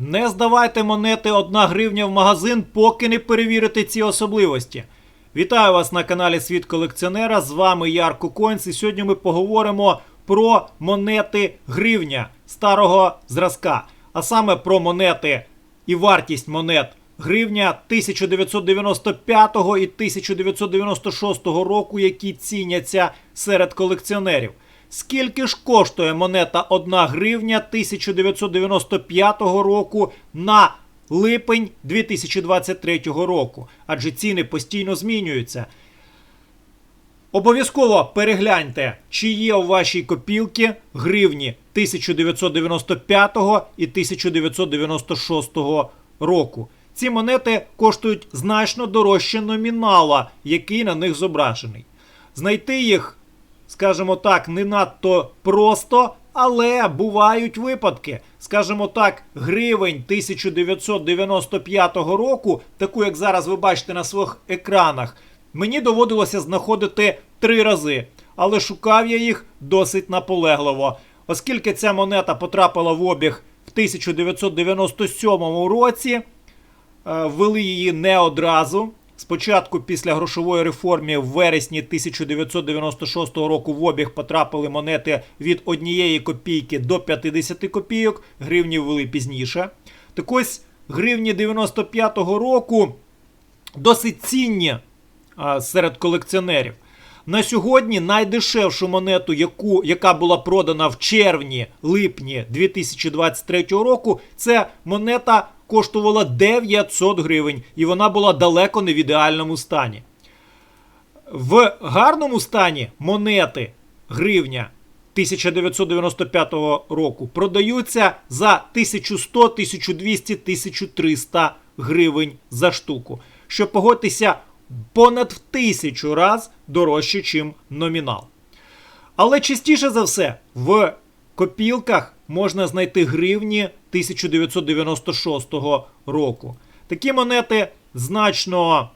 Не здавайте монети 1 гривня в магазин, поки не перевірите ці особливості. Вітаю вас на каналі Світ колекціонера. З вами Ярко Койнс. І сьогодні ми поговоримо про монети гривня старого зразка, а саме про монети і вартість монет гривня 1995 і 1996 року, які ціняться серед колекціонерів. Скільки ж коштує монета 1 гривня 1995 року на липень 2023 року? Адже ціни постійно змінюються. Обов'язково перегляньте, чи є у вашій копілці гривні 1995 і 1996 року. Ці монети коштують значно дорожче номінала, який на них зображений. Знайти їх, скажімо так, не надто просто, але бувають випадки. Скажімо так, гривень 1995 року, таку як зараз ви бачите на своїх екранах, мені доводилося знаходити три рази, але шукав я їх досить наполегливо. Оскільки ця монета потрапила в обіг в 1997 році, е, ввели її не одразу. Спочатку, після грошової реформи, в вересні 1996 року в обіг потрапили монети від однієї копійки до 50 копійок, гривні ввели пізніше. Так ось гривні 95-го року досить цінні а, серед колекціонерів. На сьогодні найдешевшу монету, яку, яка була продана в червні-липні 2023 року, це монета коштувала 900 гривень, і вона була далеко не в ідеальному стані. В гарному стані монети гривня 1995 року продаються за 1100, 1200, 1300 гривень за штуку. Що погодьтеся, понад в тисячу раз дорожче, чим номінал. Але частіше за все в копілках можна знайти гривні 1996 року. Такі монети значно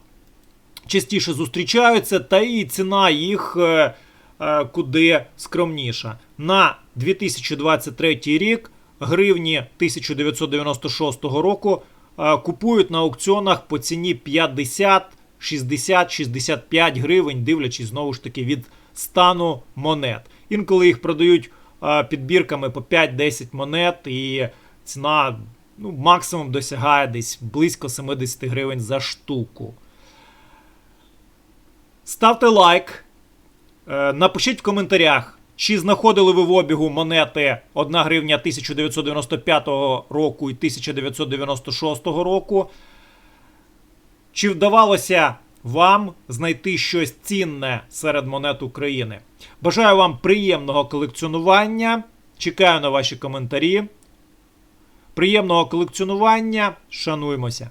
частіше зустрічаються, та і ціна їх е, е, куди скромніша. На 2023 рік гривні 1996 року е, купують на аукціонах по ціні 50, 60, 65 гривень, дивлячись знову ж таки від стану монет. Інколи їх продають підбірками по 5-10 монет, і ціна ну, максимум досягає десь близько 70 гривень за штуку. Ставте лайк, е, напишіть в коментарях, чи знаходили ви в обігу монети 1 гривня 1995 року і 1996 року. Чи вдавалося вам знайти щось цінне серед монет України? Бажаю вам приємного колекціонування. Чекаю на ваші коментарі. Приємного колекціонування. Шануємося!